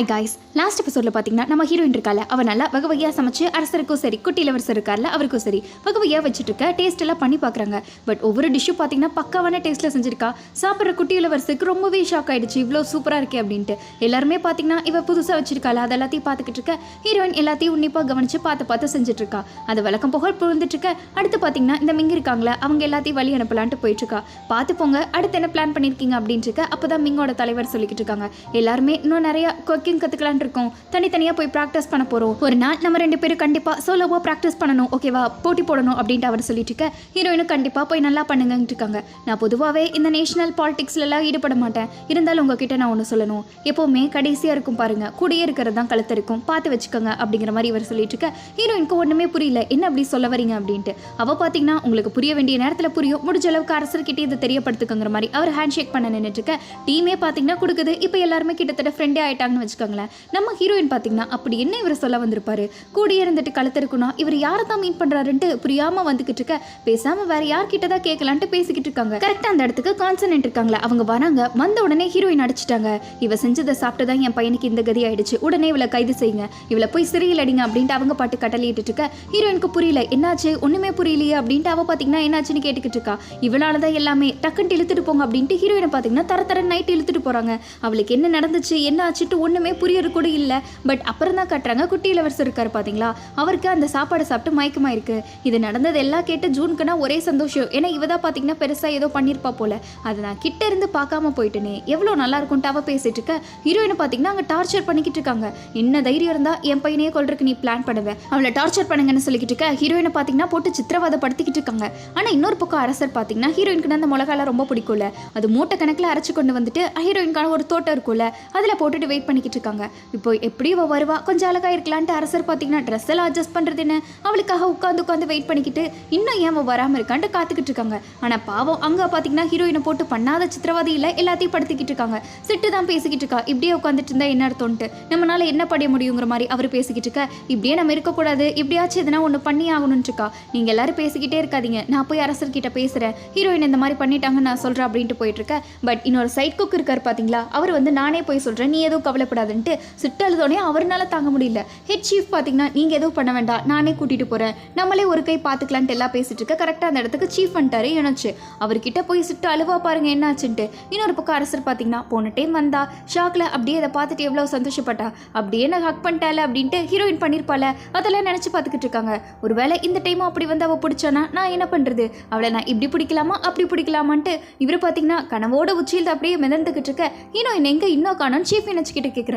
Hi guys last எபிசோடில் பார்த்தீங்கன்னா நம்ம ஹீரோயின் இருக்கால அவ நல்லா வகை வகையாக சமைச்சு அரசருக்கும் சரி குட்டி இளவரசர் இருக்கார்ல அவருக்கும் சரி வகை வகையாக வச்சுட்டு இருக்க டேஸ்ட் எல்லாம் பண்ணி பார்க்குறாங்க பட் ஒவ்வொரு டிஷ்ஷும் பார்த்தீங்கன்னா பக்காவான டேஸ்ட்டில் செஞ்சிருக்கா. சாப்பிட்ற குட்டி இளவரசருக்கு ரொம்பவே ஷாக் ஆகிடுச்சு இவ்வளோ சூப்பராக இருக்கே அப்படின்ட்டு. எல்லாருமே பார்த்தீங்கன்னா இவ புதுசாக வச்சிருக்கால அது எல்லாத்தையும் பார்த்துக்கிட்டு இருக்க ஹீரோயின் எல்லாத்தையும் உன்னிப்பாக கவனித்து பார்த்து பார்த்து செஞ்சுட்டு இருக்கா அது வழக்கம் புகழ் புரிந்துட்டு இருக்க. அடுத்து பார்த்தீங்கன்னா இந்த மிங்க இருக்காங்களே அவங்க எல்லாத்தையும் வழி அனுப்பலான்ட்டு போயிட்டு இருக்கா பார்த்து போங்க அடுத்து என்ன பிளான் பண்ணியிருக்கீங்க அப்படின்ட்டு இருக்க அப்போ தான் மிங்கோட தலைவர் சொல்லிக்கிட்டு இருக்காங்க. எல்லாருமே இன்னும் நிறையா கொக்கி குக்கிங் கற்றுக்கலான் இருக்கோம். தனித்தனியாக போய் ப்ராக்டிஸ் பண்ண போகிறோம் ஒரு நாள் நம்ம ரெண்டு பேரும் கண்டிப்பாக சோலோவாக ப்ராக்டிஸ் பண்ணணும். ஓகேவா போட்டி போடணும் அப்படின்ட்டு அவர் சொல்லிட்டு இருக்க. ஹீரோயினும் கண்டிப்பாக போய் நல்லா பண்ணுங்கன்ட்டு இருக்காங்க. நான் பொதுவாகவே இந்த நேஷனல் பாலிடிக்ஸ்லலாம் ஈடுபட மாட்டேன். இருந்தாலும் உங்ககிட்ட நான் ஒன்று சொல்லணும். எப்போவுமே கடைசியாக இருக்கும் பாருங்க. கூடியே இருக்கிறது தான் கழுத்து இருக்கும். பார்த்து வச்சுக்கோங்க அப்படிங்கிற மாதிரி இவர் சொல்லிட்டு இருக்க. ஹீரோயினுக்கு ஒன்றுமே புரியல. என்ன அப்படி சொல்ல வரீங்க அப்படின்ட்டு. அவ பார்த்தீங்கன்னா உங்களுக்கு புரிய வேண்டிய நேரத்தில் புரியும். முடிஞ்ச அளவுக்கு அரசர்கிட்ட இதை தெரியப்படுத்துக்கங்கிற மாதிரி அவர் ஹேண்ட் ஷேக் பண்ண நின்றுட்டு இருக்க. டீமே பார்த்தீங்கன்னா கொடுக்குது. இப்போ எல்லாருமே கிட்டத்தட்ட ஃப்ரெண்டே ஆயிட்டாங்கன்னு வச்சுக்கோங்களேன். நம்ம ஹீரோயின் பார்த்தீங்கன்னா அப்படி என்ன இவரை சொல்ல வந்திருப்பாரு? கூடியே இருந்துட்டு கழுத்திருக்குன்னா இவர் யாரை தான் மீட் பண்ணுறாருன்ட்டு புரியாமல் வந்துக்கிட்டு இருக்க பேசாமல் வேற யார்கிட்ட தான் கேட்கலான்ட்டு பேசிக்கிட்டு இருக்காங்க. கரெக்டாக அந்த இடத்துக்கு கான்சன்ட்ரேட் இருக்காங்களே அவங்க வராங்க வந்த உடனே ஹீரோயின் அடிச்சிட்டாங்க. இவ செஞ்சதை சாப்பிட்டு தான் என் பையனுக்கு இந்த கதி ஆயிடுச்சு. உடனே இவளை கைது செய்யுங்க. இவளை போய் சிறையில் அடிங்க அப்படின்ட்டு அவங்க பாட்டு கட்டளையிட்டு இருக்க. ஹீரோயினுக்கு புரியல என்னாச்சு? ஒன்றுமே புரியலையே அப்படின்ட்டு அவ பார்த்தீங்கன்னா என்னாச்சுன்னு கேட்டுக்கிட்டு இருக்கா? இவளால தான் எல்லாமே டக்குன்ட்டு இழுத்துட்டு போங்க அப்படின்ட்டு ஹீரோயினை பார்த்தீங்கன்னா தர தர நைட் இழுத்துட்டு போறாங்க. அவளுக்கு என்ன நடந்துச்சு என்ன ஆச்சுட்டு ஒன்றுமே புரியறது கூட இல்ல. பட் அப்புறம் தான் காட்டுறாங்க. குட்டி இளவரசர் இருக்கார் பாத்தீங்களா? அவருக்கு அந்த சாப்பாடை சாப்பிட்டு மயக்கமாக இருக்குது இது நடந்தது எல்லாம் கேட்டு ஜூனுக்குனா ஒரே சந்தோஷம். ஏன்னா இவ தான் பாத்தீங்கன்னா பெருசா ஏதோ பண்ணியிருப்பா போல. அதை நான் கிட்ட இருந்து பார்க்காம போயிட்டேனே. எவ்வளோ நல்லா இருக்கும் அவ பேசிட்டு இருக்க. ஹீரோயினை பார்த்தீங்கன்னா அங்கே டார்ச்சர் பண்ணிக்கிட்டு இருக்காங்க. என்ன தைரியம் இருந்தால் என் பையனையே கொள்றதுக்கு நீ பிளான் பண்ணுவேன் அவளை டார்ச்சர் பண்ணுங்கன்னு சொல்லிக்கிட்டு இருக்க. ஹீரோயினை பார்த்தீங்கன்னா போட்டு சித்திரவதைப்படுத்திக்கிட்டு இருக்காங்க. ஆனால் இன்னொரு பக்கம் அரசர் பார்த்தீங்கன்னா ஹீரோயினுக்கு அந்த மிளகாலாம் ரொம்ப பிடிக்கும்ல. அது மூட்டை கணக்கில் அரைச்சு கொண்டு வந்துட்டு ஹீரோயினுக்கான ஒரு தோட்டம் இருக்கும்ல. அதில் போட்டுட்டு வெயிட் பண்ணிக்கிட்டு இருக்காங்க இப்போ எப்படி இவ வருவா? கொஞ்சம் அழகா இருக்கலான்ட்டு அரசர் பாத்தீங்கன்னா ட்ரெஸ் எல்லாம் அட்ஜஸ்ட் பண்ணுறது என்ன? அவளுக்காக உட்காந்து உட்காந்து வெயிட் பண்ணிக்கிட்டு இன்னும் ஏன் அவள் வராம இருக்கான்ட்டு காத்துக்கிட்டு இருக்காங்க ஆனா பாவம் அங்க பாத்தீங்கன்னா ஹீரோயினை போட்டு பண்ணாத சித்திரவதையில எல்லாத்தையும் படுத்திக்கிட்டு இருக்காங்க சிட்டு தான் பேசிக்கிட்டு இருக்கா. இப்படியே உட்காந்துட்டு இருந்தா என்ன அர்த்தம்ட்டு நம்மளால் என்ன படிய முடியுங்கிற மாதிரி அவர் பேசிக்கிட்டு இருக்க. இப்படியே நம்ம இருக்கக்கூடாது. இப்படியாச்சும் எதனா ஒன்று பண்ணி ஆகணும்னு இருக்கா. நீங்க எல்லாரும் பேசிக்கிட்டே இருக்காதீங்க. நான் போய் அரசர்கிட்ட பேசுறேன். ஹீரோயின் இந்த மாதிரி பண்ணிட்டாங்கன்னு நான் சொல்றேன் அப்படின்ட்டு போயிட்டு இருக்கேன் பட் இன்னொரு சைட் குக் இருக்கார் பாத்தீங்களா? அவர் வந்து நானே போய் சொல்றேன். நீ எதுவும் கூடாதுன்ட்டு சிட்டழுதோடனே அவர்னால தாங்க முடியல. ஹெட் சீஃப் பார்த்தீங்கன்னா நீங்கள் எதுவும் பண்ண வேண்டாம். நானே கூட்டிகிட்டு போகிறேன் நம்மளே ஒரு கை பார்த்துக்கலான்ட்டு எல்லாம் பேசிட்டு இருக்க. கரெக்டாக அந்த இடத்துக்கு சீஃப் வந்துட்டாரு இணைச்சு அவர்கிட்ட போய் சுட்டு அழுவா பாருங்க என்னாச்சுன்ட்டு. இன்னொரு பக்கம் அரசர் பார்த்தீங்கன்னா போன டைம் வந்தா. ஷாக்ல அப்படியே அதை பார்த்துட்டு எவ்வளோ சந்தோஷப்பட்டா? அப்படியே நான் ஹக் பண்ணிட்டால அப்படின்ட்டு ஹீரோயின் பண்ணியிருப்பால அதெல்லாம் நினச்சி பார்த்துக்கிட்டு இருக்காங்க. ஒருவேளை இந்த டைமும் அப்படி வந்து அவள் பிடிச்சானா? நான் என்ன பண்ணுறது அவளை நான் இப்படி பிடிக்கலாமா? அப்படி பிடிக்கலாமான்ட்டு இவர் பார்த்தீங்கன்னா கனவோட உச்சியில் அப்படியே மிதந்துக்கிட்டு இருக்க. ஹீரோயின் எங்கே இன்னும் காணும் சீஃப் நினச்சிக்கிட்டு கேட்குறாங்க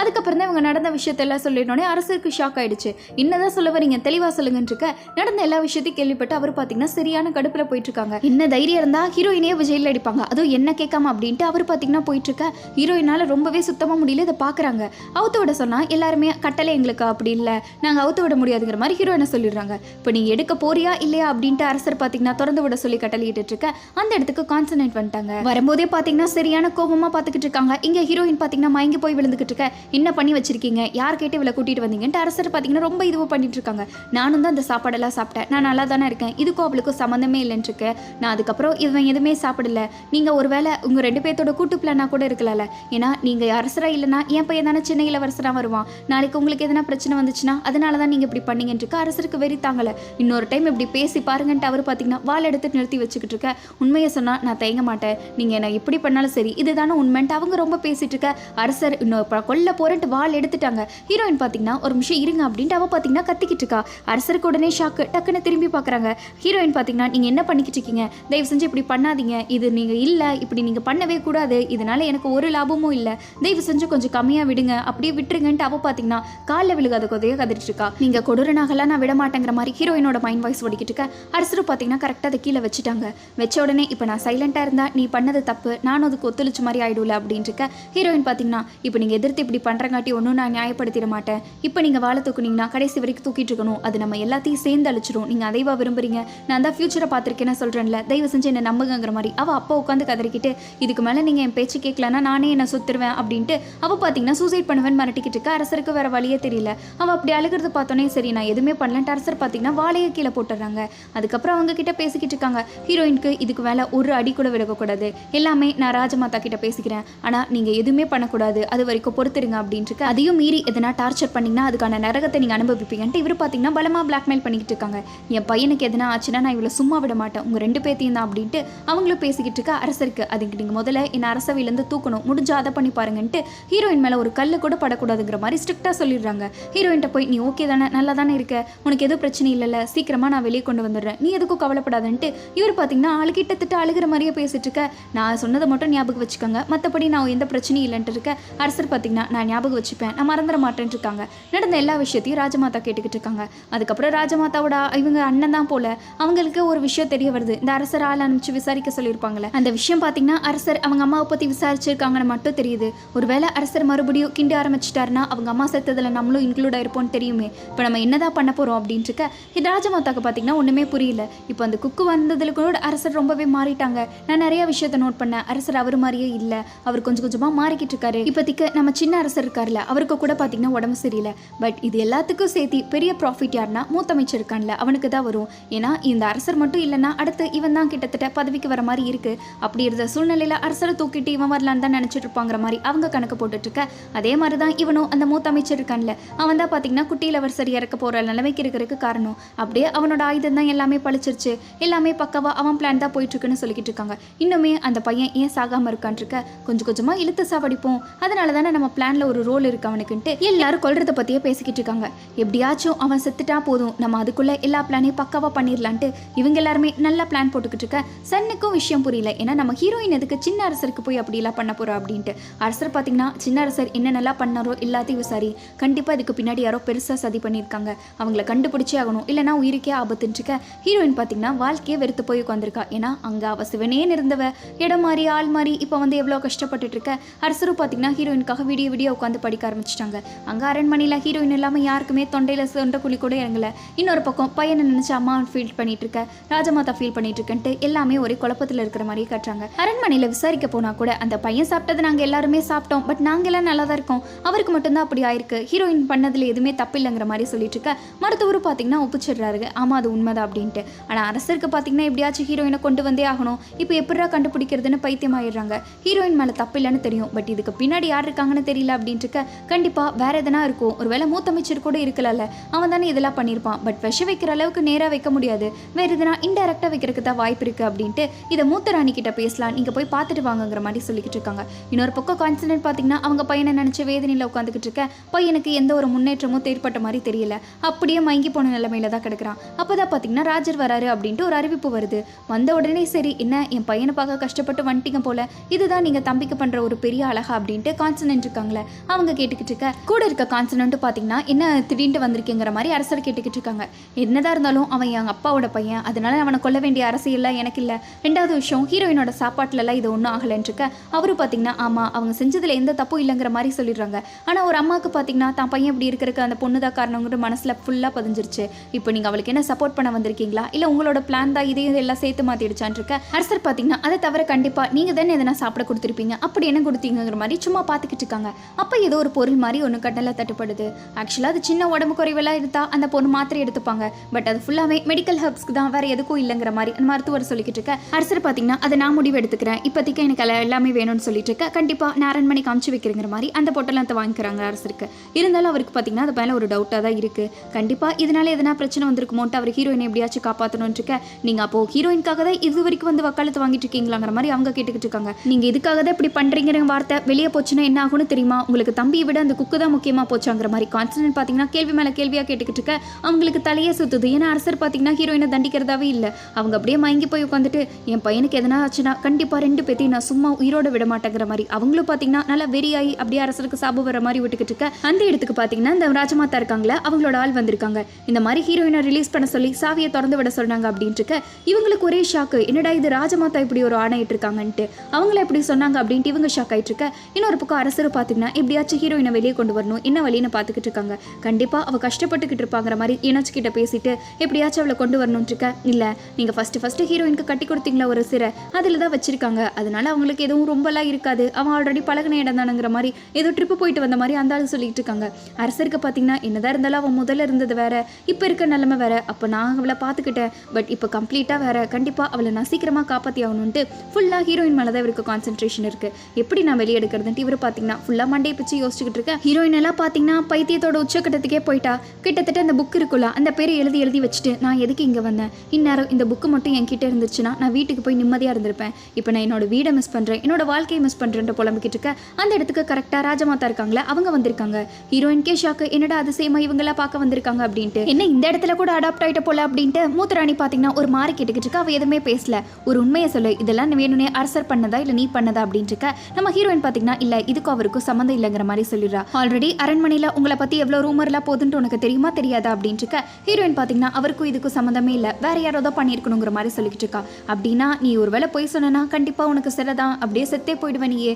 அதுக்கப்புறம் தான் இவங்க நடந்த விஷயத்தெல்லாம் சொல்லிடனே அரசருக்கு ஷாக் ஆயிடுச்சு. என்னதான் சொல்ல வரீங்க? தெளிவாக சொல்லுங்கன்னு இருக்க நடந்த எல்லா விஷயத்தையும் கேள்விப்பட்டு அவர் பார்த்தீங்கன்னா சரியான கடுப்பில் போயிட்டு இருக்காங்க என்ன தைரியம் இருந்தால் ஹீரோயினே விஜயில் அடிப்பாங்க. அதுவும் என்ன கேட்காம அப்படின்ட்டு அவர் பார்த்தீங்கன்னா போயிட்டு இருக்க ஹீரோயினால் ரொம்பவே சுத்தமாக முடியல இதை பார்க்குறாங்க அவுத்து விட சொன்னால் எல்லாருமே கட்டளை எங்களுக்கு அப்படி இல்லை. நாங்கள் அவுத்து விட முடியாதுங்கிற மாதிரி ஹீரோயினை சொல்லிடுறாங்க. இப்போ நீ எடுக்க போறியா இல்லையா அப்படின்ட்டு அரசர் பார்த்தீங்கன்னா திறந்து விட சொல்லி கட்டளையிட்டு இருக்க அந்த இடத்துக்கு கான்சன்ட்ரேட் பண்ணிட்டாங்க. வரும்போதே பார்த்தீங்கன்னா சரியான கோபமாக பார்த்துக்கிட்டு இருக்காங்க இங்கே ஹீரோயின் பார்த்தீங்கன்னா மயங்கி போய் விழுந்து விழுந்துக்கிட்டு இருக்கேன் என்ன பண்ணி வச்சிருக்கீங்க? யார் கேட்டு இவளை கூட்டிட்டு வந்தீங்கன்ட்டு அரசர் பார்த்தீங்கன்னா ரொம்ப இதுவாக பண்ணிட்டு இருக்காங்க நானும் தான் அந்த சாப்பாடெல்லாம் சாப்பிட்டேன். நான் நல்லா தானே இருக்கேன். இதுக்கும் அவளுக்கும் சம்மந்தமே இல்லைன்னு இருக்கேன் நான் அதுக்கப்புறம் இவன் எதுவுமே சாப்பிடல. நீங்கள் ஒருவேளை உங்கள் ரெண்டு பேர்த்தோட கூட்டு பிளானாக கூட இருக்கலாம்ல. ஏன்னா நீங்கள் அரசராக இல்லைன்னா என் பையன் தானே சின்ன இளவரசராக வருவான். நாளைக்கு உங்களுக்கு எதனா பிரச்சனை வந்துச்சுன்னா அதனால தான் நீங்கள் இப்படி பண்ணீங்கன்னு இருக்கு. அரசருக்கு வெறி தாங்கல இன்னொரு டைம் இப்படி பேசி பாருங்கன்ட்டு அவர் பார்த்தீங்கன்னா வால் எடுத்து நிறுத்தி வச்சுக்கிட்டு இருக்க. உண்மையை சொன்னால் நான் தயங்க மாட்டேன். நீங்கள் என்ன எப்படி பண்ணாலும் சரி இதுதானே உண்மைன்ட்டு அவங்க ரொம்ப பேசிட்டு இருக்க. அரசர் இன்னொரு ப- கொல்ல போறேன்ட்டு வால் எடுத்துட்டாங்க. ஹீரோயின் பார்த்தீங்கன்னா ஒரு நிமிஷம் இருங்க அப்படின்ட்டு அவள் பார்த்தீங்கன்னா கத்திக்கிட்டு இருக்கா. அரசருக்கு உடனே ஷாக்கு டக்குன்னு திரும்பி பார்க்குறாங்க ஹீரோயின் பார்த்தீங்கன்னா நீங்கள் என்ன பண்ணிக்கிட்டு இருக்கீங்க? தயவு செஞ்சு இப்படி பண்ணாதீங்க. இது நீங்கள் இல்லை. இப்படி நீங்கள் பண்ணவே கூடாது. இதனால எனக்கு ஒரு லாபமும் இல்லை. தயவு செஞ்சு கொஞ்சம் கம்மியாக விடுங்க. அப்படியே விட்டுருங்கன்ட்டு அவள் பார்த்தீங்கன்னா காலில் விழுகாத கொதையை கதிரிட்டு இருக்கா. நீங்கள் கொடூரனாகலாம் நான் விட மாட்டேங்கிற மாதிரி ஹீரோயினோட மைண்ட் வாய்ஸ் ஓடிக்கிட்டு இருக்க. அரசரும் பார்த்தீங்கன்னா கரெக்டாக அதை கீழே வச்சுட்டாங்க. வச்ச உடனே இப்போ நான் சைலண்டாக இருந்தால் நீ பண்ணது தப்பு. நானும் அதுக்கு ஒத்துழைச்ச மாதிரி ஆயிடும்ல அப்படின்ட்டு இருக்க. ஹீரோயின் பார்த்தீங்கன்னா இப்போ நீங்கள் எதிர்த்து இப்படி பண்ணுறங்காட்டி ஒன்றும் நான் நியாயப்படுத்திட மாட்டேன். இப்போ நீங்கள் வாழை தூக்குனீங்கன்னா கடைசி வரைக்கும் தூக்கிட்டு இருக்கணும். அது நம்ம எல்லாத்தையும் சேர்ந்து அழிச்சிரும். நீங்கள் அதைவா விரும்புறீங்க? நான் தான் ஃபியூச்சரை பார்த்துருக்கேன்னு சொல்கிறேன்ல தயவு செஞ்சு என்ன நம்புங்கிற மாதிரி. அவள் அப்போ உட்காந்து கதறிக்கிட்டு இதுக்கு மேலே நீங்கள் என் பேச்சு கேட்கலன்னா நானே என்ன சுத்துருவேன். அப்படின்ட்டு அவள் பார்த்தீங்கன்னா சூசைட் பண்ணுவேன்னு மிரட்டிக்கிட்டு இருக்க. அரசருக்கு வேறு வழியே தெரியல. அவள் அப்படி அழுகிறது பார்த்தோன்னே சரி நான் எதுவுமே பண்ணலன்ட்டு அரசர் பார்த்தீங்கன்னா வாழையை கீழே போட்டுறாங்க. அதுக்கப்புறம் அவங்க கிட்ட பேசிக்கிட்டு இருக்காங்க. ஹீரோயினுக்கு இதுக்கு மேலே ஒரு அடி கூட விடக்கூடாது. எல்லாமே நான் ராஜமாதா கிட்ட பேசிக்கிறேன். ஆனால் நீங்கள் எதுவுமே பண்ணக்கூடாது. அது வரைக்கும் வரைக்கும் பொறுத்துருங்க அப்படின்ட்டு அதையும் மீறி எதனா டார்ச்சர் பண்ணிங்கன்னா அதுக்கான நரகத்தை நீங்கள் அனுபவிப்பீங்கன்ட்டு இவர் பார்த்தீங்கன்னா பலமாக பிளாக்மெயில் பண்ணிக்கிட்டு இருக்காங்க என் பையனுக்கு எதனா ஆச்சுன்னா நான் இவ்வளோ சும்மா விட மாட்டேன். உங்கள் ரெண்டு பேர்த்தையும் தான் அப்படின்ட்டு அவங்களும் பேசிக்கிட்டு இருக்க அரசருக்கு. அதுக்கு நீங்கள் முதல்ல என்ன அரசவையிலேருந்து தூக்கணும். முடிஞ்சா அதை பண்ணி பாருங்கன்ட்டு ஹீரோயின் மேலே ஒரு கல்லு கூட படக்கூடாதுங்கிற மாதிரி ஸ்ட்ரிக்டாக சொல்லிடுறாங்க. ஹீரோயின்ட்ட போய் நீ ஓகே தானே? நல்லா தானே இருக்க? உனக்கு எதுவும் பிரச்சனை இல்லைல்ல? சீக்கிரமாக நான் வெளியே கொண்டு வந்துடுறேன். நீ எதுக்கும் கவலைப்படாதன்ட்டு இவர் பார்த்தீங்கன்னா ஆளு கிட்டத்தட்ட அழுகிற மாதிரியே பேசிட்டு இருக்க நான் சொன்னதை மட்டும் ஞாபகம் வச்சுக்கோங்க. மற்றபடி நான் எந்த பிரச்சனையும் இல்லைன்ட்டு இருக்க. அரசர் பார்த்தீங்கன்னா நான் ஞாபகம் வச்சுப்பேன். நான் மறந்துட மாட்டேன்ட்டு இருக்காங்க நடந்த எல்லா விஷயத்தையும் ராஜமாதா கேட்டுக்கிட்டு இருக்காங்க அதுக்கப்புறம் ராஜமாதாவோட இவங்க அண்ணன் தான் போல. அவங்களுக்கு ஒரு விஷயம் தெரிய வருது. இந்த அரசர் ஆள் அனுப்பிச்சு விசாரிக்க சொல்லியிருப்பாங்களே அந்த விஷயம் பார்த்தீங்கன்னா அரசர் அவங்க அம்மாவை பற்றி விசாரிச்சிருக்காங்கன்னு மட்டும் தெரியுது. ஒருவேளை அரசர் மறுபடியும் கிண்ட ஆரம்பிச்சிட்டாருன்னா அவங்க அம்மா செத்ததில் நம்மளும் இன்க்ளூட் ஆயிருப்போம்னு தெரியுமே. இப்போ நம்ம என்னதான் பண்ண போகிறோம் அப்படின்ட்டு இருக்க இது ராஜமாதாக்கு பார்த்தீங்கன்னா ஒன்றுமே புரியல. இப்போ அந்த குக்கு வந்ததில் கூட அரசர் ரொம்பவே மாறிட்டாங்க. நான் நிறைய விஷயத்த நோட் பண்ணேன். அரசர் அவர் மாதிரியே இல்லை. அவர் கொஞ்சம் கொஞ்சமாக மாறிக்கிட்டு இருக்காரு இப்போதைக்கு நம்ம சின்ன அரசர் இருக்கார்ல அவருக்கு கூட பார்த்தீங்கன்னா உடம்பு சரியில்லை. பட் இது எல்லாத்துக்கும் சேர்த்து பெரிய ப்ராஃபிட் யாருன்னா மூத்தமைச்சர் இருக்கான்ல அவனுக்கு தான் வரும். ஏன்னா இந்த அரசர் மட்டும் இல்லைன்னா அடுத்து இவன் தான் கிட்டத்தட்ட பதவிக்கு வர மாதிரி இருக்கு. அப்படி இருந்த சூழ்நிலையில் அரசரை தூக்கிட்டு இவன் வரலான்னு தான் நினச்சிட்டு இருப்பாங்கிற மாதிரி அவங்க கணக்கு போட்டுட்டு இருக்க அதே மாதிரி தான் இவனும் அந்த மூத்த அமைச்சர் இருக்கான்ல அவன் தான் பார்த்தீங்கன்னா குட்டியில் அவர் சரி இறக்க போகிற நிலைமைக்கு இருக்கிறதுக்கு காரணம். அப்படியே அவனோட ஆயுதம் தான் எல்லாமே பழிச்சிருச்சு. எல்லாமே பக்காவாக அவன் பிளான் தான் போயிட்டுருக்குன்னு சொல்லிக்கிட்டு இருக்காங்க. இன்னுமே அந்த பையன் ஏன் சாகாமல் இருக்கான் இருக்க கொஞ்சம் கொஞ்சமாக இழுத்து சாவடிப்போம். அதனால தானே நம்ம பிளான்ல ஒரு ரோல் இருக்கு அவனுக்குன்ட்டு எல்லாரும் கொல்றத பத்தியே பேசிக்கிட்டு இருக்காங்க. எப்படியாச்சும் அவன் செத்துட்டா போதும். நம்ம அதுக்குள்ள எல்லா பிளானையும் பக்காவா பண்ணிடலான்ட்டு இவங்க எல்லாருமே நல்ல பிளான் போட்டுக்கிட்டு இருக்க. சன்னுக்கும் விஷயம் புரியல. ஏன்னா நம்ம ஹீரோயின் எதுக்கு சின்ன அரசருக்கு போய் அப்படிலாம் பண்ண போறோம் அப்படின்ட்டு. அரசர் பார்த்தீங்கன்னா சின்ன அரசர் என்னென்னலாம் பண்ணாரோ எல்லாத்தையும் விசாரி. கண்டிப்பா இதுக்கு பின்னாடி யாரோ பெருசா சதி பண்ணியிருக்காங்க. அவங்கள கண்டுபிடிச்சே ஆகணும். இல்லைன்னா உயிருக்கே ஆபத்துன்னு இருக்க. ஹீரோயின் பார்த்தீங்கன்னா வாழ்க்கையே வெறுத்து போய் உட்காந்துருக்கா ஏன்னா அங்க அவ சிவனேன்னு இருந்தவ. இடம் மாறி ஆள் மாறி இப்போ வந்து எவ்வளோ கஷ்டப்பட்டுட்டு இருக்க. அரசரும் பார்த்தீங்கன்னா ஹீரோயினுக்காக விடிய விடிய உட்காந்து படிக்க ஆரம்பிச்சிட்டாங்க. அங்கே அரண்மனையில் ஹீரோயின் இல்லாமல் யாருக்குமே தொண்டையில் சொண்ட குழி கூட இறங்கல. இன்னொரு பக்கம் பையனை நினச்சி அம்மா ஃபீல் பண்ணிட்டு இருக்க ராஜமாதா ஃபீல் பண்ணிட்டு இருக்கேன்ட்டு எல்லாமே ஒரே குழப்பத்தில் இருக்கிற மாதிரியே காட்டுறாங்க. அரண்மனையில் விசாரிக்க போனா கூட அந்த பையன் சாப்பிட்டது நாங்கள் எல்லாருமே சாப்பிட்டோம் பட் நாங்கள் எல்லாம் நல்லா தான் இருக்கோம். அவருக்கு மட்டும்தான் அப்படி ஆயிருக்கு. ஹீரோயின் பண்ணதில் எதுவுமே தப்பில்லைங்கிற மாதிரி சொல்லிட்டு இருக்க மருத்துவரும் பார்த்தீங்கன்னா ஒப்புச்சிடுறாரு. ஆமாம் அது உண்மைதான் அப்படின்ட்டு. ஆனால் அரசருக்கு பார்த்தீங்கன்னா எப்படியாச்சும் ஹீரோயினை கொண்டு வந்தே ஆகணும். இப்போ எப்படா கண்டுபிடிக்கிறதுன்னு பைத்தியம் ஆயிடுறாங்க ஹீரோயின் மேலே தப்பு இல்லைன்னு தெரியும் பட் இதுக்கு பின்னாடி யார் இருக்காங்கன்னு தெரியல அப்படின்ட்டு இருக்க கண்டிப்பாக வேற எதனா இருக்கும். ஒருவேளை மூத்தமைச்சர் கூட இருக்கலாம்ல. அவன் தானே இதெல்லாம் பண்ணியிருப்பான். பட் விஷ வைக்கிற அளவுக்கு நேராக வைக்க முடியாது. வேற எதனா இன்டெரக்டாக வைக்கிறதுக்கு தான் வாய்ப்பு இருக்கு அப்படின்ட்டு இதை மூத்த ராணி கிட்ட பேசலாம். நீங்கள் போய் பார்த்துட்டு வாங்கங்கிற மாதிரி சொல்லிக்கிட்டு இருக்காங்க. இன்னொரு பக்கம் கான்சிடென்ட் பார்த்தீங்கன்னா அவங்க பையனை நினச்ச வேதனையில் உட்காந்துக்கிட்டு இருக்க. பையனுக்கு எந்த ஒரு முன்னேற்றமும் ஏற்பட்ட மாதிரி தெரியல. அப்படியே மயங்கி போன நிலைமையில தான் கிடக்குறான். அப்பதான் பார்த்தீங்கன்னா ராஜர் வராரு அப்படின்ட்டு ஒரு அறிவிப்பு வருது. வந்த உடனே சரி என்ன என் பையனை பார்க்க கஷ்டப்பட்டு வந்துட்டீங்க போல. இதுதான் நீங்கள் தம்பிக்கு பண்ணுற ஒரு பெரிய அழகா அப்படின்ட்டு கான்சனன்ட் இருக்காங்களே? அவங்க கேட்டுக்கிட்டு இருக்க கூட இருக்க கான்சனன்ட்டு பார்த்தீங்கன்னா என்ன திடீர்னு வந்திருக்கேங்கிற மாதிரி அரசர் கேட்டுக்கிட்டு இருக்காங்க. என்னதான் இருந்தாலும் அவன் என் அப்பாவோட பையன் அதனால அவனை கொல்ல வேண்டிய அரசியல்ல எனக்கு இல்லை. ரெண்டாவது விஷயம் ஹீரோயினோட சாப்பாட்டுலலாம் இது ஒன்றும் ஆகலைன்னு இருக்க. அவரு பார்த்தீங்கன்னா ஆமாம் அவங்க செஞ்சதுல எந்த தப்பும் இல்லைங்கிற மாதிரி சொல்லிடுறாங்க. ஆனால் ஒரு அம்மாவுக்கு பார்த்தீங்கன்னா தான் பையன் இப்படி இருக்கிறதுக்கு அந்த பொண்ணு தான் காரணங்கிற மனசில் ஃபுல்லாக பதிஞ்சிருச்சு. இப்போ நீங்கள் அவளுக்கு என்ன சப்போர்ட் பண்ண வந்திருக்கீங்களா? இல்லை உங்களோட பிளான் தான் இதையும் எல்லாம் சேர்த்து மாற்றிடுச்சான் இருக்க? அரசர் பார்த்தீங்கன்னா அதை தவிர கண்டிப்பாக நீங்கள் தானே எதனா சாப்பிட கொடுத்துருப்பீங்க? அப்படி என்ன கொடுத்தீங்கிற மாதிரி சும்மா பார்த்துக்கிட்டு இருக்காங்க அப்போ ஏதோ ஒரு பொருள் மாதிரி ஒன்று கட்டல தட்டுப்படுது. ஆக்சுவலாக அது சின்ன உடம்பு குறைவெல்லாம் இருந்தால் அந்த பொண்ணு மாத்திரை எடுத்துப்பாங்க. பட் அது ஃபுல்லாகவே மெடிக்கல் ஹெர்ப்ஸ்க்கு தான் வேறு எதுக்கும் இல்லைங்கிற மாதிரி அந்த மருத்துவர் சொல்லிக்கிட்டு இருக்க. அரசர் பார்த்தீங்கன்னா அதை நான் முடிவு எடுத்துக்கிறேன். இப்போதைக்கு எனக்கு எல்லாம் எல்லாமே வேணும்னு சொல்லிட்டு இருக்க. கண்டிப்பாக நான் அரண்மனை காமிச்சு வைக்கிறங்கிற மாதிரி அந்த பொட்டலத்தை வாங்கிக்கிறாங்க அரசருக்கு. இருந்தாலும் அவருக்கு பார்த்தீங்கன்னா அது மேலே ஒரு டவுட்டாக தான் இருக்குது கண்டிப்பாக இதனால எதனா பிரச்சனை வந்திருக்குமோன்ட்டு அவர் ஹீரோயினை எப்படியாச்சும் காப்பாற்றணும்னு இருக்க. நீங்கள் அப்போ ஹீரோயின்காக தான் இது வரைக்கும் வந்து வக்காலத்து வாங்கிட்டு இருக்கீங்களாங்கிற மாதிரி அவங்க கேட்டுக்கிட்டு இருக்காங்க. நீங்கள் இதுக்காக தான் இப்படி பண்ணுறீங்கிற வார்த்தை வெளியே போச்சுன்னா என்ன ஆகும்னு தெரியுமா? உங்களுக்கு தம்பியை விட அந்த குக்கு தான் முக்கியமாக போச்சாங்கிற மாதிரி. கான்ஸ்டன்ட் பார்த்தீங்கன்னா கேள்வி மேலே கேள்வியாக கேட்டுக்கிட்டு இருக்க அவங்களுக்கு தலையே சுத்துது. ஏன்னா அரசர் பார்த்தீங்கன்னா ஹீரோயினை தண்டிக்கிறதாவே இல்லை. அவங்க அப்படியே மயங்கி போய் உட்காந்துட்டு என் பையனுக்கு எதனா ஆச்சுன்னா கண்டிப்பாக ரெண்டு பேத்தையும் நான் சும்மா உயிரோட விட மாட்டேங்கிற மாதிரி. அவங்களும் பார்த்தீங்கன்னா நல்லா வெறியாகி அப்படியே அரசருக்கு சாபம் வர மாதிரி விட்டுக்கிட்டு இருக்க அந்த இடத்துக்கு பார்த்தீங்கன்னா இந்த ராஜமாதா இருக்காங்களே அவங்களோட ஆள் வந்திருக்காங்க. இந்த மாதிரி ஹீரோயினை ரிலீஸ் பண்ண சொல்லி சாவியை திறந்து விட சொன்னாங்க அப்படின்ட்டு இருக்க இவங்களுக்கு ஒரே ஷாக்கு என்னடா இது ராஜமாதா இப்படி ஒரு ஆணையிட்டு இருக்காங்கன்ட்டு. அவங்கள எப்படி சொன்னாங்க அப்படின்ட்டு இவங்க ஷாக் ஆயிட்டு இருக்க. இன்னொரு பக்கம் ப்ரொடியூசர் பார்த்தீங்கன்னா எப்படியாச்சும் ஹீரோயினை வெளியே கொண்டு வரணும் என்ன வழின்னு பார்த்துக்கிட்டு இருக்காங்க. கண்டிப்பாக அவள் கஷ்டப்பட்டுக்கிட்டு இருப்பாங்கிற மாதிரி இனச்சு கிட்ட பேசிட்டு எப்படியாச்சும் அவளை கொண்டு வரணும்னு இருக்க? இல்லை நீங்கள் ஃபஸ்ட்டு ஃபஸ்ட்டு ஹீரோயினுக்கு கட்டி கொடுத்தீங்களா ஒரு சிறை? அதில் தான் வச்சிருக்காங்க. அதனால அவங்களுக்கு எதுவும் ரொம்பலாம் இருக்காது. அவன் ஆல்ரெடி பழகின இடம் தானுங்கிற மாதிரி ஏதோ ட்ரிப்பு போயிட்டு வந்த மாதிரி அந்த ஆள் சொல்லிட்டு இருக்காங்க. அரசருக்கு பார்த்தீங்கன்னா என்னதான் இருந்தாலும் அவன் முதல்ல இருந்தது வேற இப்போ இருக்க நிலமை வேற. அப்போ நான் அவளை பார்த்துக்கிட்டேன் பட் இப்போ கம்ப்ளீட்டாக வேற. கண்டிப்பாக அவளை நான் சீக்கிரமாக காப்பாற்றி ஆகணும்ட்டு ஃபுல்லாக ஹீரோயின் மேலே தான் இவருக்கு கான்சென்ட்ரேஷன் இருக்குது எப்படி நான் வெளியே எடுக்கிறதுன்ட்டு இவர் பார்த்தீங்கன்னா பார்த்தீங்கன்னா ஃபுல்லாக மண்டையை பிச்சு யோசிச்சுக்கிட்டு இருக்கேன் ஹீரோயின் எல்லாம் பார்த்தீங்கன்னா பைத்தியத்தோட உச்சக்கட்டத்துக்கே போயிட்டா. கிட்டத்தட்ட அந்த புக் இருக்குல்ல அந்த பேரை எழுதி எழுதி வச்சுட்டு நான் எதுக்கு இங்கே வந்தேன்? இந்நேரம் இந்த புக்கு மட்டும் என்கிட்ட இருந்துச்சுன்னா நான் வீட்டுக்கு போய் நிம்மதியாக இருந்திருப்பேன். இப்போ நான் என்னோட வீடை மிஸ் பண்ணுறேன் என்னோட வாழ்க்கையை மிஸ் பண்ணுறேன்ட்டு புலம்பிக்கிட்டு இருக்க. அந்த இடத்துக்கு கரெக்டாக ராஜமாதா இருக்காங்களே அவங்க வந்திருக்காங்க. ஹீரோயின் கே ஷாக்கு என்னடா அதிசயமாக இவங்களாம் பார்க்க வந்திருக்காங்க அப்படின்ட்டு. என்ன இந்த இடத்துல கூட அடாப்ட் ஆகிட்ட போல அப்படின்ட்டு மூத்தராணி பார்த்தீங்கன்னா ஒரு மாறி கேட்டுக்கிட்டு இருக்கா அவள் எதுவுமே பேசல. ஒரு உண்மையை சொல்லு இதெல்லாம் வேணும்னே அரசர் பண்ணதா இல்லை நீ பண்ணதா அப்படின்ட்டு இருக்க. நம்ம ஹீரோயின் பார்த்தீங்கன்னா இல்லை இதுக்கு அவருக்கும் சம்மந்தம் இல்லைங்கிற மாதிரி சொல்லிடுறா. ஆல்ரெடி அரண்மனையில் உங்களை பற்றி எவ்வளோ ரூமர்லாம் போகுதுன்ட்டு உனக்கு தெரியுமா தெரியாதா? அப்படின்ட்டு இருக்க. ஹீரோயின் பார்த்தீங்கன்னா அவருக்கும் இதுக்கும் சம்மந்தமே இல்லை. வேற யாரோ தான் பண்ணியிருக்கணுங்கிற மாதிரி சொல்லிக்கிட்டு இருக்கா. அப்படின்னா நீ ஒரு வேளை போய் சொன்னா கண்டிப்பாக உனக்கு சிலதான் அப்படியே செத்தே போயிடுவேன் நீயே.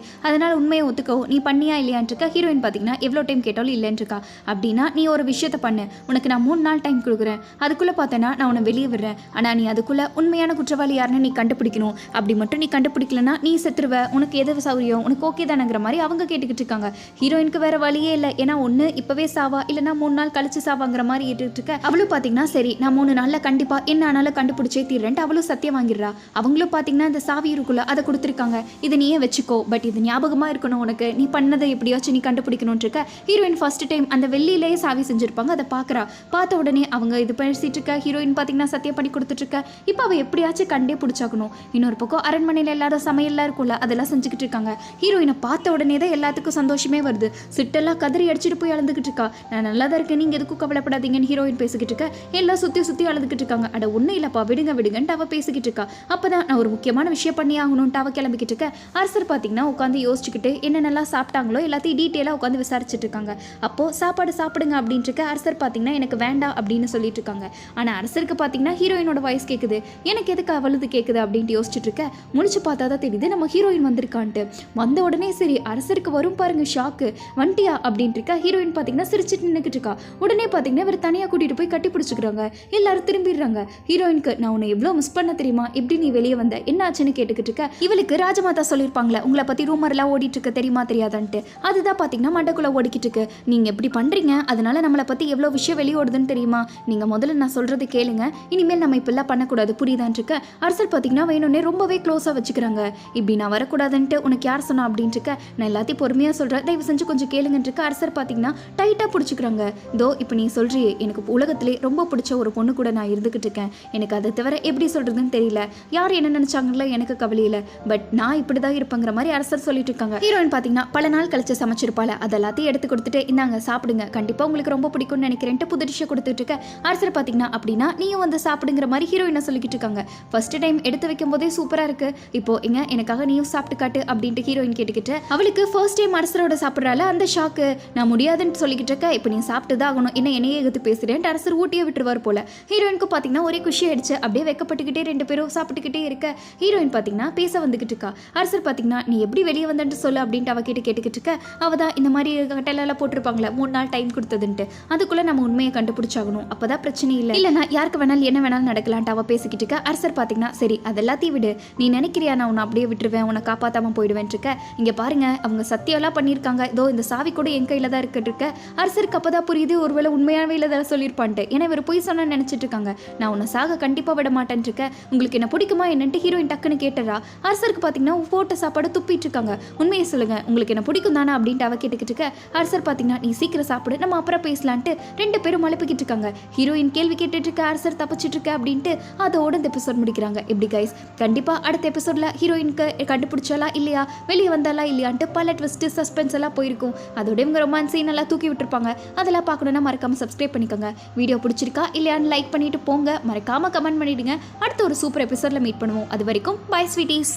உண்மையை ஒத்துக்கோ. நீ பண்ணியா இல்லையான்னு இருக்கா. ஹீரோயின் பார்த்தீங்கன்னா எவ்வளோ டைம் கேட்டாலும் இல்லைன்னு இருக்கா. அப்படின்னா நீ ஒரு விஷயத்த பண்ணு. உனக்கு நான் மூணு நாள் டைம் கொடுக்குறேன். அதுக்குள்ளே பார்த்தேன்னா நான் உன்னை வெளியே விடுறேன். ஆனால் நீ அதுக்குள்ளே உண்மையான குற்றவாளி யாருன்னு நீ கண்டுபிடிக்கணும். அப்படி மட்டும் நீ கண்டுபிடிக்கலன்னா நீ செத்துருவ. உனக்கு எது சௌரியம்? உனக்கு ஓகே தானங்கிற மாதிரி அவங்க கேட்டுக்கிட்டு இருக்காங்க ஹீரோயினுக்கு வேற வழியே இல்லை. ஏன்னா ஒன்று இப்போவே சாவா இல்லைனா மூணு நாள் கழிச்சு சாவாங்கிற மாதிரி ஏற்றுட்டு இருக்க அவளும் பார்த்தீங்கன்னா சரி நான் மூணு நாளில் கண்டிப்பாக என்ன ஆனாலும் கண்டுபிடிச்சே தீர்றேன்ட்டு அவளும் சத்தியம் வாங்கிடுறா. அவங்களும் பார்த்தீங்கன்னா இந்த சாவி இருக்குல்ல அதை கொடுத்துருக்காங்க. இதை நீயே வச்சுக்கோ. பட் இது ஞாபகமாக இருக்கணும் உனக்கு. நீ பண்ணதை எப்படியாச்சும் நீ கண்டுபிடிக்கணும்னு இருக்க ஹீரோயின் ஃபர்ஸ்ட் டைம் அந்த வெள்ளியிலேயே சாவி செஞ்சிருப்பாங்க. அதை பார்க்குறா பார்த்த உடனே அவங்க இது பேசிட்டு இருக்க ஹீரோயின் பார்த்தீங்கன்னா சத்தியம் பண்ணி கொடுத்துட்டு இருக்க இப்போ அவள் எப்படியாச்சும் கண்டே பிடிச்சாக்கணும் இன்னொரு பக்கம் அரண்மனையில் எல்லாரும் சமையல்லாம் இருக்கும்ல அதெல்லாம் செஞ்சுக்கிட்டு இருக்காங்க ஹீரோயினை பார்த்த உடனே தான் எல்லாத்துக்கும் சந்தோஷமே வருது. சிட்டெல்லாம் கதறி அடிச்சிட்டு போய் அழுதுகிட்டு இருக்கா. நான் நல்லா தான் இருக்கேன். நீங்கள் எதுக்கும் கவலைப்படாதீங்கன்னு ஹீரோயின் பேசிக்கிட்டு இருக்க. எல்லாம் சுற்றி சுற்றி அழுதுகிட்டு இருக்காங்க. அட ஒன்றும் இல்லைப்பா. விடுங்க விடுங்கன்ட்டு அவள் பேசிக்கிட்டு இருக்கா. அப்போ தான் நான் ஒரு முக்கியமான விஷயம் பண்ணி ஆகணும்ன்ட்டு அவள் கிளம்பிக்கிட்டு இருக்க. அரசர் பார்த்தீங்கன்னா உட்காந்து யோசிச்சுக்கிட்டு என்னென்னலாம் சாப்பிட்டாங்களோ எல்லாத்தையும் டீட்டெயிலாக உட்காந்து விசாரிச்சுட்டு இருக்காங்க. அப்போது சாப்பாடு சாப்பிடுங்க அப்படின்ட்டு இருக்க அரசர் பார்த்தீங்கன்னா எனக்கு வேண்டாம் அப்படின்னு சொல்லிட்டு இருக்காங்க. ஆனால் அரசருக்கு பார்த்தீங்கன்னா ஹீரோயினோட வாய்ஸ் கேட்குது எனக்கு எதுக்கு அவளுது கேட்குது அப்படின்ட்டு யோசிச்சுட்டு இருக்க. முடிச்சு பார்த்தா தான் தெரியுது நம்ம ஹீரோயின் வந்திருக்கான்ட்டு. வந்த உடனே சரி அரசருக்கு வரும் பாருங்க ஷாக்கு வண்டியா? அப்படின்ட்டு இருக்கா. ஹீரோயின் பார்த்தீங்கன்னா சிரிச்சிட்டு நின்றுக்கிட்டு இருக்கா. உடனே பார்த்தீங்கன்னா இவர் தனியாக கூட்டிகிட்டு போய் கட்டி பிடிச்சிக்கிறாங்க. எல்லாரும் திரும்பிடுறாங்க. ஹீரோயினுக்கு நான் உன்னை எவ்வளோ மிஸ் பண்ண தெரியுமா? எப்படி நீ வெளியே வந்த? என்ன ஆச்சுன்னு கேட்டுக்கிட்டு இருக்க? இவளுக்கு ராஜமாதா சொல்லியிருப்பாங்களே உங்களை பற்றி ரூமர்லாம் ஓடிட்டு இருக்க தெரியுமா தெரியாதான்ட்டு. அதுதான் பார்த்தீங்கன்னா மண்டக்குள்ள ஓடிக்கிட்டு இருக்கு. நீங்கள் எப்படி பண்ணுறீங்க அதனால நம்மளை பற்றி எவ்வளோ விஷயம் வெளியோடுதுன்னு தெரியுமா? நீங்கள் முதல்ல நான் சொல்கிறது கேளுங்க. இனிமேல் நம்ம இப்படிலாம் பண்ணக்கூடாது. புரியுதான்னு இருக்க. அரசர் பார்த்தீங்கன்னா வேணும்னே ரொம்பவே க்ளோஸாக வச்சுக்கிறாங்க. இப்படி நான் வரக்கூடாதுன்ட்டு உனக்கு யார் சொன்னா? அப்படின்ட்டு இருக்க. நான் எல்லாத்தையும் பொறுமையாக சொல்கிறேன் தயவு செஞ்சு கொஞ்சம் கேளுங்கன்னு அரசர் பார்த்தீங்கன்னா டைட்டாக பிடிச்சிக்கிறாங்க. தோ இப்போ நீ சொல்கிறியே எனக்கு உலகத்திலே ரொம்ப பிடிச்ச ஒரு பொண்ணு கூட நான் இருந்துக்கிட்டு இருக்கேன். எனக்கு அதை தவிர எப்படி சொல்கிறதுன்னு தெரியல. யார் என்ன நினச்சாங்களோ எனக்கு கவலையில் பட் நான் இப்படி தான் இருப்பேங்கிற மாதிரி அரசர் சொல்லிட்டு இருக்காங்க. ஹீரோயின் பார்த்தீங்கன்னா பல நாள் கழிச்சு சமைச்சிருப்பாள். அது எல்லாத்தையும் எடுத்து கொடுத்துட்டு இந்தாங்க சாப்பிடுங்க. கண்டிப்பாக உங்களுக்கு ரொம்ப பிடிக்கும்னு நினைக்கிறேன்ட்டு புது டிஷ்ஷை கொடுத்துட்டு இருக்க. அரசர் பார்த்தீங்கன்னா அப்படின்னா நீயும் வந்து சாப்பிடுங்கிற மாதிரி ஹீரோயினை சொல்லிக்கிட்டு இருக்காங்க. ஃபர்ஸ்ட் டைம் எடுத்து வைக்கும் போதே சூப்பராக இருக்குது இப்போ எங்க எனக்காக நீயும் சாப்பிட்டு காட்டு அப்படின்ட்டு ஹீரோயின் கேட்டுக்கிட்டு அவளுக்கு ஃபர்ஸ்ட் டைம் அரசரோட சாப்பிட்றால அந்த ஷாக்கு நான் முடியாதுன்னு சொல்லிக்கிட்டு இருக்க இப்போ நீ சாப்பிட்டு தான் ஆகணும். என்ன என்னையே எகுத்து பேசுகிறேன்ட்டு அரசர் ஊட்டியே விட்டுருவார் போல. ஹீரோயினுக்கு பார்த்தீங்கன்னா ஒரே குஷி ஆயிடுச்சு. அப்படியே வெக்கப்பட்டுக்கிட்டே ரெண்டு பேரும் சாப்பிட்டுக்கிட்டே இருக்க. ஹீரோயின் பார்த்தீங்கன்னா பேச வந்துக்கிட்டு இருக்கா. அரசர் பார்த்தீங்கன்னா நீ எப்படி வெளியே வந்தேன்ட்டு சொல்லு அப்படின்ட்டு அவகிட்ட கேட்டுக்கிட்டு இருக்க. அவ தான் இந்த மாதிரி கட்டலெல்லாம் போட்டிருப்பாங்களே மூணு நாள் டைம் கொடுத்ததுன்ட்டு. அதுக்குள்ள நம்ம உண்மையை கண்டுபிடிச்சாகணும். அப்பதான் பிரச்சனை இல்லை. இல்லைனா யாருக்கு வேணாலும் என்ன வேணாலும் நடக்கலான்ட்டு அவ பேசிக்கிட்டு இருக்க. அரசர் பார்த்தீங்கன்னா சரி அதெல்லாத்தையும் விடு. நீ நினைக்கிறியா நான் உன்னை அப்படியே விட்டுருவேன். உன்னை காப்பாற்றாமல் போயிடுவேன் இருக்க. இங்கே பாருங்க அவங்க சத்தியம்லாம் பண்ணியிருக்காங்க. இதோ இந்த சாவி கூட என் கையில் தான் இருக்கிட்டு இருக்க. அரசருக்கு அப்போ தான் புரியுது ஒருவேளை உண்மையாகவே இல்லை தான் சொல்லியிருப்பான்ட்டு. ஏன்னா இவர் பொய் சொன்ன நினச்சிட்டு இருக்காங்க. நான் உன்னை சாக கண்டிப்பாக விட மாட்டேன் இருக்க உங்களுக்கு என்ன பிடிக்குமா என்னன்ட்டு ஹீரோயின் டக்குன்னு கேட்டுறா. அரசருக்கு பார்த்தீங்கன்னா போட்ட சாப்பாடு துப்பிட்டு இருக்காங்க. உண்மையை சொல்லுங்கள் உங்களுக்கு என்ன பிடிக்கும் தானே அப்படின்ட்டு அவ கேட்டுக்கிட்டு இருக்க. அரசர் பார்த்தீங்கன்னா நீ சீக்கிரம் சாப்பிடு நம்ம அப்புறம் பேசலான்ட்டு ரெண்டு பேரும் மழுப்பிக்கிட்டு இருக்காங்க. ஹீரோயின் கேள்வி கேட்டுட்டு இருக்க அரசர் தப்பிச்சிட்டு இருக்க அப்படின்ட்டு அதோட இந்த எபிசோட் முடிக்கிறாங்க. எப்படி கைஸ் கண்டிப்பாக அடுத்த எபிசோடில் ஹீரோயினுக்கு கண்டுபிடிச்சாலா இல்லையா? வெளியே வந்தாலா இல்லையான்ட்டு பல ட்விஸ்ட்டு சஸ்பென்ஸ் எல்லாம் போயிருக்கும். அதோட இவங்க ரொமான்ஸ் சீன் எல்லாம் தூக்கி விட்டுருப்பாங்க. அதெல்லாம் பார்க்கணுன்னா மறக்காமல் சப்ஸ்கிரைப் பண்ணிக்கோங்க. வீடியோ பிடிச்சிருக்கா இல்லையான்னு லைக் பண்ணிட்டு போங்க. மறக்காமல் கமெண்ட் பண்ணிவிடுங்க அடுத்த ஒரு சூப்பர் எபிசோடில் மீட் பண்ணுவோம். அது வரைக்கும் பை ஸ்வீட்டீஸ்